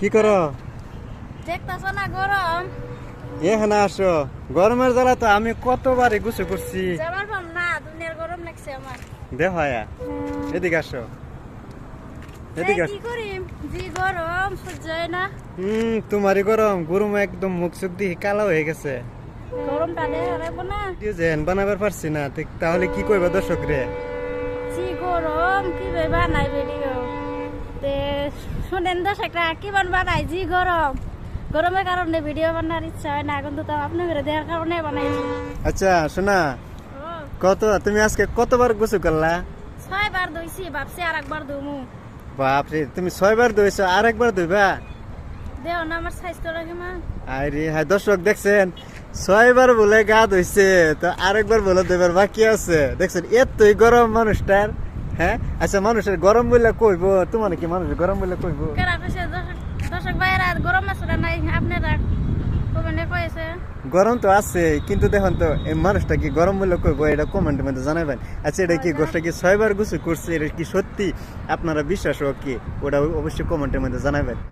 কি করো? দেখতেছ না গরম? এখানে আসো। গরমের জ্বালা তো আমি কতবারই গুছু করছি যাবার পাম না দুনিয়ার গরম লাগছে আমার। দেখো আয়া। এদিকে আসো। যাই এদিকে কি করি? জি গরম সহ্য হয় না। হুম তোমারই গরম। গরম একদম মুখ চুখ দিয়ে কালো হয়ে গেছে। গরমটা না। ভিডিও বানাবার পারছি না ঠিক তাহলে কি করবে দর্শক রে জি গরম কি তে শুনেন দর্শকরা কি বান বানাই জি গরম। গরমের কারণে ভিডিও বানার ইচ্ছা হয় না কিন্তু তো আপনি দেওয়ার কারণে আচ্ছা শোনা কত তুমি আজকে কতবার গোসু করলা? ছয়বার দইছি ভাবছি আর একবার দুমু বাপরে তুমি ছয়বার ধুইছো আর একবার ধুইবা? দেও না আমার স্বাস্থ্য রাখে মা আরে হ্যাঁ দর্শক দেখছেন ছয়বার বলে গা ধুইছে তো আরেকবার বলে দেবার বাকি আছে। দেখছেন এতই গরম মানুষটার। হ্যাঁ? আচ্ছা মানুষের গরম বললে কইব তোমার কি মানুষের গরম বললে কইব? দর্শক দর্শক ভাইরা গরম আছে না আপনারা গরম তো আছে কিন্তু দেখুন তো এই মানুষটা কি গরম বলে কইব এটা কমেন্টের মধ্যে জানাবেন। আচ্ছা এটা কি গোষ্ঠটা কি ছয়বার গুছু করছে এটা কি সত্যি? আপনারা বিশ্বাস হোক কি? ওটা অবশ্যই কমেন্টের মধ্যে জানাবেন।